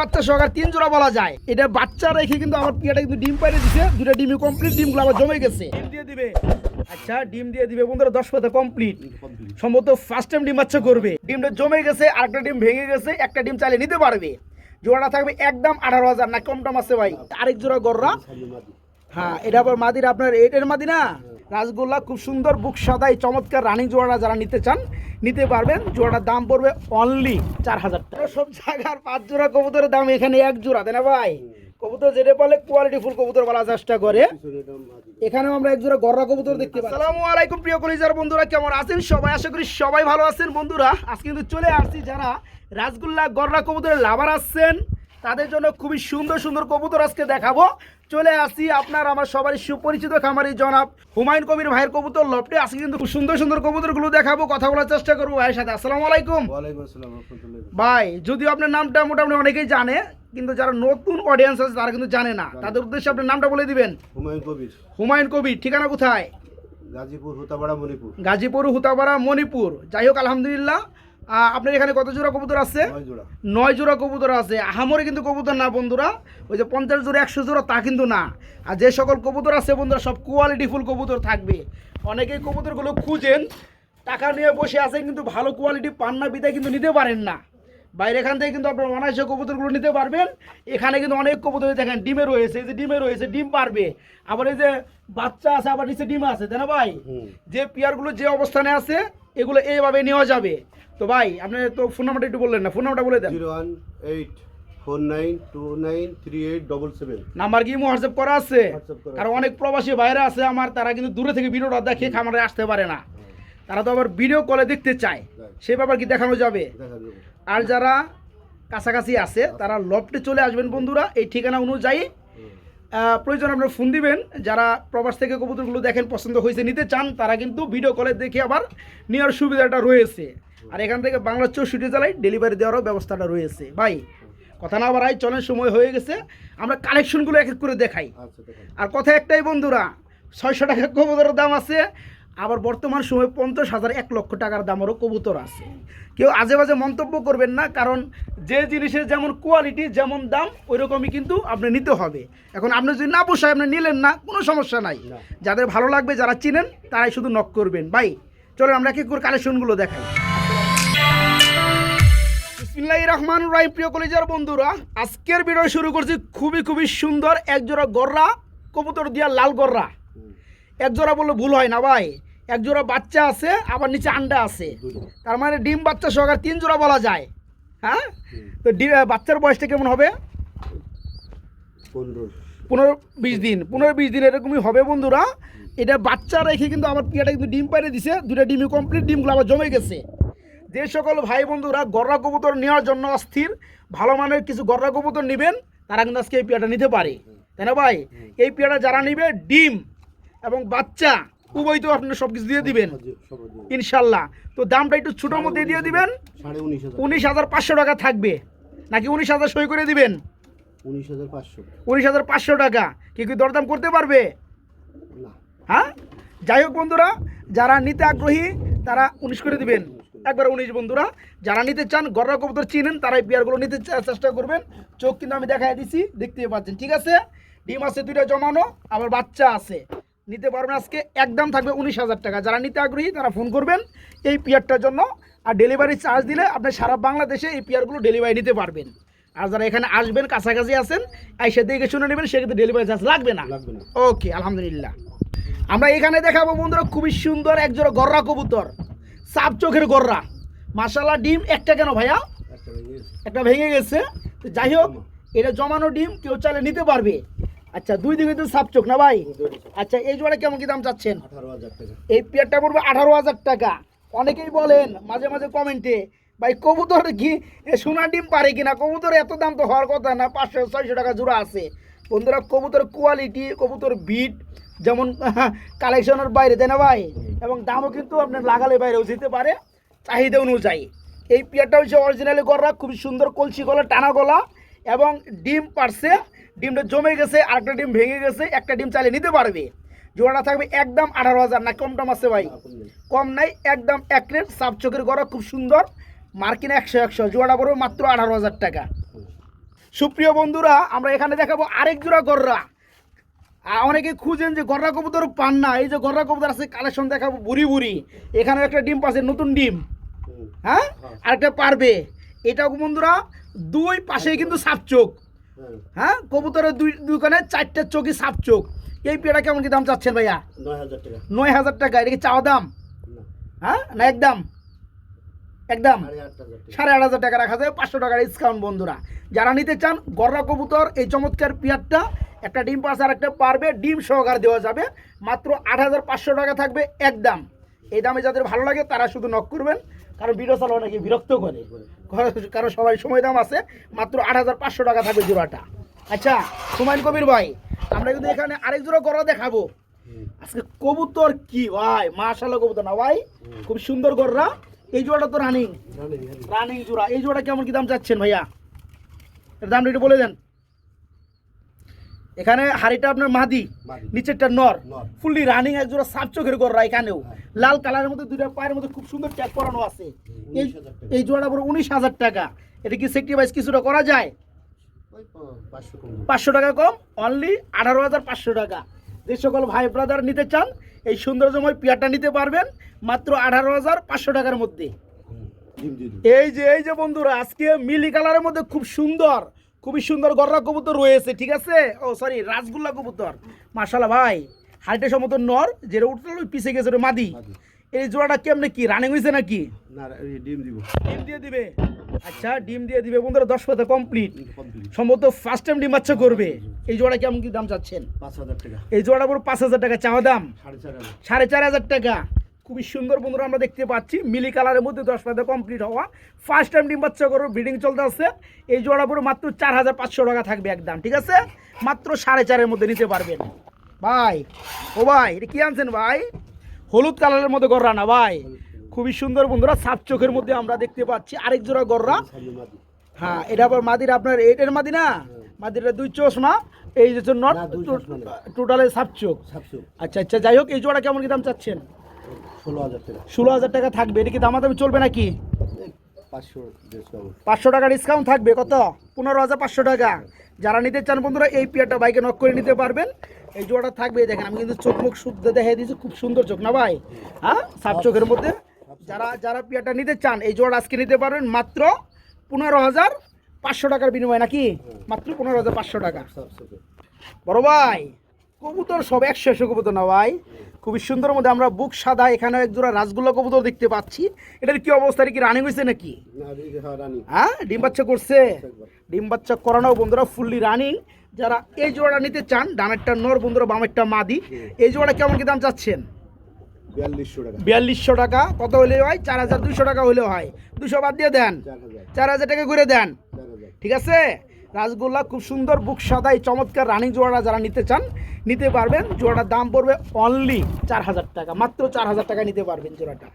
বাচ্চা সহকার তিন জোড়া বলা যায়। এটা বাচ্চা রেখে কিন্তু আমার পিয়াটা কিন্তু ডিম পাইরে দিছে। দুটা ডিমই কমপ্লিট ডিমগুলো আবার জমে গেছে। ডিম দিয়ে দিবে। আচ্ছা ডিম দিয়ে দিবে। বন্ধুরা, দশ পাতা কমপ্লিট সম্ভবত ফার্স্ট টাইম ডিম বাচ্চা করবে। ডিমটা জমে গেছে, আরেকটা ডিম ভেঙে গেছে, একটা ডিম চালিয়ে নিতে পারবে। জোড়াটা থাকবে একদম আঠারো হাজার, না কম আছে ভাই। আরেক জোড়া গররা। হ্যাঁ এটা আবার মাদির আপনার, এটার মাদি না? রাসগোল্লা খুব সুন্দর বুক সাদাই চমৎকার রানিং জোড়াটা যারা নিতে চান, নিতে পারবেন। জোড়াটার দাম পড়বে অনলি চার হাজার টাকা। সব জায়গার পাঁচ জোড়া কবুতরের দাম এখানে এক জোড়া, তাই না ভাই? কবুতর যেটা বলে কোয়ালিটি ফুল কবুতর বলা চেষ্টা করে। এখানেও আমরা এক জোড়া গররা কবুতর দেখতে পাচ্ছি। আসসালামু আলাইকুম প্রিয় কলিজার বন্ধুরা, কেমন আছেন সবাই? আশা করি সবাই ভালো আছেন। বন্ধুরা আজকে কিন্তু চলে আসছি যারা রাসগোল্লা গররা কবুতরের লাভার আসছেন তাদের জন্য খুবই সুন্দর সুন্দর কবুতর আজকে দেখাবো। চলে আসি আপনার আমার সবারই সুপরিচিত খামারি জনাব হুমায়ুন কবির ভাইয়ের কবুতর লপটে। আজকে কিন্তু খুব সুন্দর সুন্দর কবুতরগুলো দেখাবো কথা বলার চেষ্টা করব ভাইয়ের সাথে। আসসালামু আলাইকুম। ভাই যদিও আপনার নামটা মোটামুটি অনেকেই জানে কিন্তু যারা নতুন অডিয়েন্স আছে তারা কিন্তু জানে না। তাদের উদ্দেশ্যে আপনার নামটা বলে দিবেন। হুমায়ুন কবির। হুমায়ুন কবির ঠিকানা কোথায়? গাজীপুর হুতাপাড়া মণিপুর। গাজীপুর হুতাপাড়া মণিপুর। যাই হোক আলহামদুলিল্লাহ। আপনার এখানে কত জোড়া কবুতর আছে? নয় জোড়া। কবুতর আছে। আহামরে কিন্তু কবুতর না বন্ধুরা। ওই যে পঞ্চাশ জোড়া একশো জোড়া তা কিন্তু না। আর যে সকল কবুতর আছে বন্ধুরা সব কোয়ালিটি ফুল কবুতর থাকবে। অনেকেই কবুতরগুলো খুঁজেন টাকা নিয়ে বসে আছে কিন্তু ভালো কোয়ালিটি পান না বিদায় কিন্তু নিতে পারেন না। বাইরে এখান থেকে কিন্তু আপনার অনায়াসে কবুতরগুলো নিতে পারবেন। এখানে কিন্তু অনেক কবুতর দেখেন ডিমে রয়েছে এই যে ডিমে রয়েছে ডিম পারবে। আবার এই যে বাচ্চা আছে আবার নিচে ডিম আছে তাই না ভাই? যে পেয়ারগুলো যে অবস্থানে আছে এগুলো এইভাবে নেওয়া যাবে। তো ভাই আপনি তো ফোন নাম্বারটা একটু বললেন না ফোন নাম্বারটা বলে দেন। Zero one eight four nine two nine three eight double seven. Number কি হোয়াটসঅ্যাপ করা আছে? কারণ অনেক প্রবাসী বাইরে আছে আমার তারা কিন্তু দূরে থেকে ভিডিওটা দেখে খামারে আসতে পারে না। তারা তো আবার ভিডিও কলে দেখতে চায়। সেই ব্যাপার কি দেখানো যাবে? আর যারা কাছাকাছি আছে তারা লফটে চলে আসবেন বন্ধুরা এই ঠিকানা অনুযায়ী। প্রয়োজন আপনার ফোন দিবেন। যারা প্রবাস থেকে কবুতরগুলো দেখেন পছন্দ হয়েছে নিতে চান তারা কিন্তু ভিডিও কলে দেখে আবার নেওয়ার সুবিধাটা রয়েছে। আর এখান থেকে বাংলা চৌষট্টি জেলায় ডেলিভারি দেওয়ারও ব্যবস্থাটা রয়েছে। ভাই কথা না বাড়াই চলের সময় হয়ে গেছে। আমরা কালেকশনগুলো এক এক করে দেখাই। আচ্ছা আর কথা একটাই বন্ধুরা ছয়শো টাকা কবুতরের দাম আছে। আবার বর্তমান সময়ে পঞ্চাশ হাজার এক লক্ষ টাকার দামেরও কবুতর আছে। কেউ আজে বাজে মন্তব্য করবেন না কারণ যে জিনিসের যেমন কোয়ালিটি যেমন দাম ওই রকমই কিন্তু আপনি নিতে হবে। এখন আপনি যদি না পোষায় আপনি নিলেন না কোনো সমস্যা নাই। যাদের ভালো লাগবে যারা চিনেন তারাই শুধু নক করবেন। ভাই চলো আমরা এক করে কালেকশনগুলো দেখাই। বিসমিল্লাহ রহমান রাই প্রিয় কলেজের বন্ধুরা আজকের ভিডিও শুরু করছি খুবই খুবই সুন্দর একজোড়া গররা কবুতর দিয়া লাল গররা। একজোড়া বললে ভুল হয় না ভাই। একজোড়া বাচ্চা আছে আবার নিচে আন্ডা আছে। তার মানে ডিম বাচ্চা সহকার তিন জোড়া বলা যায়। হ্যাঁ? তো ডিম বাচ্চার বয়সটা কেমন হবে? পনেরো। পনেরো বিশ দিন। পনেরো বিশ দিন এরকমই হবে বন্ধুরা। এটা বাচ্চা রেখে কিন্তু আমার পিয়াটা কিন্তু ডিম পাইরে দিছে। দুটা ডিমই কমপ্লিট ডিমগুলো আবার জমে গেছে। যে সকল ভাই বন্ধুরা গররা কবুতর নেওয়ার জন্য অস্থির ভালো মানের কিছু গররা কবুতর নেবেন তারা কিন্তু আজকে এই পিয়াটা নিতে পারে। তাই না ভাই? এই পিয়াটা যারা নিবে ডিম এবং বাচ্চা উভয় তো আপনি সব কিছু দিয়ে দিবেন। ইনশাল্লাহ তো দামটা একটু ছোটোর মধ্যে দিয়ে দিবেন। উনিশ হাজার পাঁচশো টাকা থাকবে। নাকি উনিশ হাজার সই করে দিবেন? উনিশ হাজার পাঁচশো। টাকা। কি কি দরদাম করতে পারবে? হ্যাঁ? যাই হোক বন্ধুরা যারা নিতে আগ্রহী তারা উনিশ করে দিবেন। একবার উনিশ বন্ধুরা যারা নিতে চান গররা কবুতর চিনেন তারা এই পেয়ারগুলো নিতে চেষ্টা করবেন। চোখ কিন্তু আমি দেখাই দিছি দেখতে পাচ্ছেন ঠিক আছে? ডিম আছে দুইটা জমানো আবার বাচ্চা আছে। নিতে পারবেন। আজকে একদম থাকবে উনিশ হাজার টাকা। যারা নিতে আগ্রহী তারা ফোন করবেন এই পেয়ারটার জন্য। আর ডেলিভারি চার্জ দিলে আপনি সারা বাংলাদেশে এই পেয়ারগুলো ডেলিভারি নিতে পারবেন। আর যারা এখানে আসবেন কাছাকাছি আছেন এসে দেখে শুনে নেবেন সেক্ষেত্রে ডেলিভারি চার্জ লাগবে না। লাগবে না। ওকে আলহামদুলিল্লাহ। আমরা এখানে দেখাবো বন্ধুরা খুবই সুন্দর একজোড়া গররা কবুতর। সাপ চোখের গররা। মাসালা ডিম একটা কেন ভাইয়া? একটা ভেঙে গেছে। যাই হোক এটা জমানো ডিম কেউ চাইলে নিতে পারবে। আচ্ছা দুই দিকে তো সাপ চোখ না ভাই? আচ্ছা এই জোড়া কেমন কি দাম চাচ্ছেন? আঠারো হাজার টাকা। এই পেয়ারটা পড়বে আঠারো হাজার টাকা। অনেকেই বলেন মাঝে মাঝে কমেন্টে ভাই কবুতর কি এ সোনা ডিম পারে কিনা? কবুতর এত দাম তো হওয়ার কথা না পাঁচশো ছয়শো টাকা জোড়া আছে। বন্ধুরা কবুতর কোয়ালিটি কবুতর বিট যেমন কালেকশনের বাইরে তাই না ভাই? এবং দামও কিন্তু আপনার লাগালে বাইরেও যেতে পারে চাহিদা অনুযায়ী। এই পেয়ারটা হচ্ছে অরিজিনালি গলা খুব সুন্দর কলসি গলা টানা গলা এবং ডিম পারছে ডিমটা জমে গেছে, আরেকটা ডিম ভেঙে গেছে, একটা ডিম চালিয়ে নিতে পারবে। জোড়াটা থাকবে একদম আঠারো হাজার, না কম দাম আছে ভাই। কম নাই, একদম এক রেট সাপ চোখের গড়া, খুব সুন্দর। মার্কিন একশো একশো, জোড়াটা পড়বে মাত্র আঠারো হাজার টাকা। সুপ্রিয় বন্ধুরা, আমরা এখানে দেখাবো আরেক জোড়া গররা। অনেকে খুঁজেন যে গররা কবুতর পান না। এই যে গররা কবুতর আছে, কালেকশন দেখাবো বুড়ি বুড়ি। এখানে একটা ডিম পাচ্ছে, নতুন ডিম। হ্যাঁ? আরেকটা পারবে। এটাও বন্ধুরা, দুই পাশেই কিন্তু সাপ চোখ। হ্যাঁ কবুতরের দুই দুখানে চারটে চোখই সাপ চোখ। এই পেয়ারা কেমন কি দাম চাচ্ছেন ভাইয়া? নয় হাজার টাকা এটা কি চাওয়া দাম? হ্যাঁ না একদম একদম সাড়ে আট হাজার টাকা। রাখা যায় পাঁচশো টাকার ডিসকাউন্ট বন্ধুরা। যারা নিতে চান গররা কবুতর এই চমৎকার পেয়ারটা একটা ডিম পাস আর একটা পারবে ডিম সহকার দেওয়া যাবে। মাত্র আট হাজার পাঁচশো টাকা থাকবে একদম এই দামে যাদের ভালো লাগে তারা শুধু নক করবেন। কারণ চালা অনেকে বিরক্ত করে। কারণ সবাই সময় দাম আছে মাত্র আট হাজার পাঁচশো টাকা থাকবে জোড়াটা। আচ্ছা হুমায়ুন কবির ভাই আমরা কিন্তু এখানে আরেক জোড়া গররা দেখাবো। আজকে কবুতর কি ভাই? মাশাল্লাহ কবুতর না ভাই? খুব সুন্দর গররা। এই জোড়াটা তো রানিং রানিং, জোড়া। এই জোড়া কেমন কি দাম চাচ্ছেন ভাইয়া? এর দামটা একটু বলে দেন। এখানে হাড়িটা আপনার মাদি। নিচেরটা নর। ফুললি রানিং এক জোড়া সাপ চোখের গররা এখানেও লাল কালারের মধ্যে দুইটা পায়ের মধ্যে খুব সুন্দর ট্যাগ করানো আছে। এই 19,000 টাকা। এই জোড়াটা পুরো উনিশ হাজার টাকা। এটা কি সেক্রিফাইস কিছুটা করা যায়? পাঁচশো টাকা কম অনলি আঠারো হাজার পাঁচশো টাকা। যে সকল ভাই ব্রাদার নিতে চান এই সৌন্দর্যময় পিয়ারটা নিতে পারবেন মাত্র আঠারো হাজার পাঁচশো টাকার মধ্যে। এই যে এই যে বন্ধুরা আজকে মিলি কালারের মধ্যে খুব সুন্দর খুবই সুন্দর গররা কবুতর রয়েছে ঠিক আছে? ও সরি রাসগোল্লা কবুতর। মাশাল্লাহ ভাই হাইটে সমত নর যেটা উঠল ওই পিছে গেছে মাদি। এই জোড়াটা কেমনে কি রানিং হয়েছে নাকি? না ডিম দিব। ডিম দিয়ে দিবে? আচ্ছা ডিম দিয়ে দিবে বন্ধুরা দশ পাতা কমপ্লিট সম্ভবত ফার্স্ট টাইম ডিম বাচ্চা করবে। এই জোড়া কেমন কি দাম চাচ্ছেন? পাঁচ হাজার টাকা। এই জোড়াটা পুরো পাঁচ হাজার টাকা চাওয়া দাম? সাড়ে চার হাজার টাকা। খুবই সুন্দর বন্ধুরা আমরা দেখতে পাচ্ছি। মিলি কালারের মধ্যে দশ পাতা কমপ্লিট হওয়া। ফার্স্ট টাইম ডিম বাচ্চা করো ব্রিডিং চলতে আছে। এই জোড়া পুরো মাত্র চার হাজার পাঁচশো টাকা থাকবে একদম ঠিক আছে? মাত্র সাড়ে চারের মধ্যে নিতে পারবেন। ভাই ও ভাই এটা কি আনছেন ভাই? হলুদ কালারের মধ্যে গররা না ভাই? খুবই সুন্দর বন্ধুরা সাত চোখের মধ্যে আমরা দেখতে পাচ্ছি। আরেক জোড়া গররা। হ্যাঁ এটা আবার মাদির আপনার এটার মাদি না? মাদিরটা দুই চোষ না এই যে নট টোটালে সাত চোখ। আচ্ছা আচ্ছা যাই হোক এই জোড়া কেমন কি দাম চাচ্ছেন? ষোলো হাজার টাকা। ষোলো হাজার টাকা থাকবে এটা কি দামাদামি চলবে নাকি? পাঁচশো টাকা ডিসকাউন্ট থাকবে কত? পনেরো হাজার পাঁচশো টাকা। যারা নিতে চান বন্ধুরা এই পিয়ারটা বাইকে নক করে নিতে পারবেন। এই জোড়াটা থাকবে দেখেন আমি কিন্তু চোখ মুখ শুদ্ধ দেখাই দিয়েছি খুব সুন্দর চোখ না ভাই? হ্যাঁ? সাত চোখের মধ্যে। যারা যারা পিয়ারটা নিতে চান এই জোড়া আজকে নিতে পারবেন মাত্র পনেরো হাজার পাঁচশো টাকার বিনিময় নাকি? মাত্র পনেরো হাজার পাঁচশো টাকা। বড় ভাই কবুতর সব একশো একশো কবুতর না ভাই? খুবই সুন্দর মধ্যে আমরা বুক সাদা এখানে এক জোড়া রাসগোল্লা কবুতর দেখতে পাচ্ছি। এটার কি অবস্থা? কি রানিং হয়েছে নাকি? হ্যাঁ হ্যাঁ ডিম বাচ্চা করছে? ডিম বাচ্চা করানো বন্ধুরা ফুললি রানিং যারা এই জোড়াটা নিতে চান ডানেরটা নর বন্ধুরা বামেরটা মাদি এই জোড়া কেমন কি দাম চাচ্ছেন? বিয়াল্লিশশো টাকা। কত হলে হয়? চার হাজার দুশো টাকা হলেও হয়। দুশো বাদ দিয়ে দেন। চার হাজার। টাকা করে দেন। ঠিক আছে? রাসগোল্লা খুব সুন্দর বুক সাদা এই চমৎকার রানিং জোড়াটা যারা নিতে চান নিতে পারবেন। জোড়াটার দাম পড়বে অনলি চার হাজার টাকা মাত্র চার হাজার টাকা নিতে পারবেন জোড়াটা।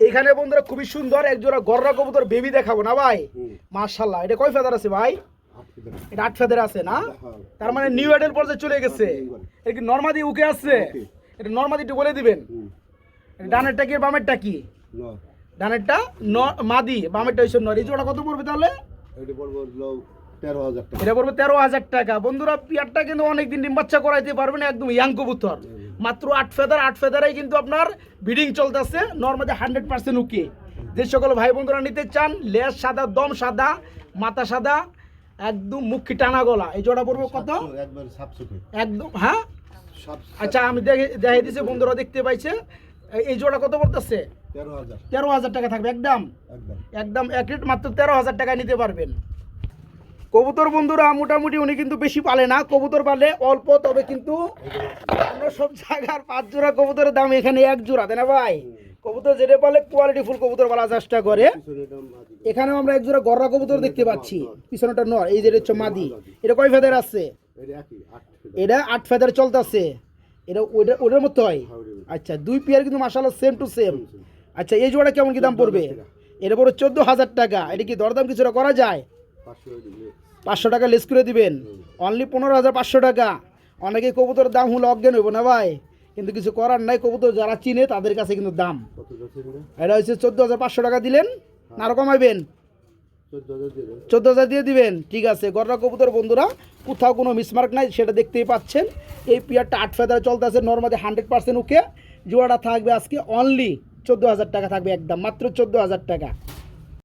এখানে বন্ধুরা খুবই সুন্দর এক জোড়া গররা কবুতর বেবি দেখাবো না ভাই? মার্শাল্লাহ এটা কয় ফেদার আছে ভাই। এটা আট ফেদার আছে না? তার মানে নিউ এডের পর্যায়ে চলে গেছে। এটা কি নর্মাদি উকে আছে? এটা নর্মাদি একটু বলে দিবেন। ডানেরটা কি বামেরটা কি? ডানেরটা মাদি বামেরটা হচ্ছে নর। এই জোড়া কত পড়বে তাহলে? এটা পড়বে তেরো হাজার টাকা। বন্ধুরা পিয়ারটা কিন্তু অনেকদিন ডিম বাচ্চা করাইতে পারবেন একদম ইয়াং কবুতর। মাত্র আট ফেদার আট ফেদারাই কিন্তু আপনার ব্রিডিং চলতেছে নর্মালি হান্ড্রেড পার্সেন্ট উকে যে সকল ভাই বন্ধুরা নিতে চান লেজ সাদা দম সাদা মাথা সাদা একদম মুখি টানা গলা। এই জোড়া পড়বে কত? একদম হ্যাঁ? আচ্ছা আমি দেখে দেখাই দিছি বন্ধুরা দেখতে পাইছে। এই- এই জোড়া কত পড়তেছে? তেরো হাজার। টাকা থাকবে একদম। একদম। এক রেট মাত্র তেরো হাজার টাকায় নিতে পারবেন। কবুতর বন্ধুরা মোটামুটি উনি কিন্তু বেশি পালে না কবুতর পালে অল্প তবে কিন্তু অন্য সব জায়গার পাঁচ জোড়া কবুতরের দাম এখানে এক জোড়া তাই না ভাই? কবুতর যেটা পালে কোয়ালিটি ফুল কবুতর পালা চেষ্টা করে। এখানেও আমরা এক জোড়া গররা কবুতর দেখতে পাচ্ছি পিছনেটা নর এই যেটা হচ্ছে মাদি। এটা কয় ফেদার আছে? এটা আট ফেদার চলতেছে। এটা ওইটা ওটার মতো হয়। আচ্ছা দুই পেয়ার কিন্তু মাসাল্লাহ সেম টু সেম আচ্ছা এই জোড়া কেমন কি দাম পড়বে? এটা পড়বে চোদ্দ হাজার টাকা। এটা কি দরদাম কিছুটা করা যায়? পাঁচশো টাকা লেস। করে দিবেন। অনলি পনেরো হাজার পাঁচশো টাকা। অনেকে কবুতরের দাম হলো অজ্ঞান হইব না ভাই? কিন্তু কিছু করার নাই। কবুতর যারা চিনে তাদের কাছে কিন্তু দাম। এটা হচ্ছে চোদ্দ হাজার পাঁচশো টাকা দিলেন। না আরও কমাইবেন? চোদ্দ হাজার দিয়ে দেবেন। ঠিক আছে। গররা কবুতর বন্ধুরা কোথাও কোনো মিসমার্ক নাই সেটা দেখতেই পাচ্ছেন। এই পিয়ারটা আট ফেদারে চলতে আছে নর্মালি হান্ড্রেড পার্সেন্ট ওকে। জোয়াটা থাকবে আজকে অনলি চোদ্দ হাজার টাকা থাকবে একদম মাত্র চোদ্দ হাজার টাকা।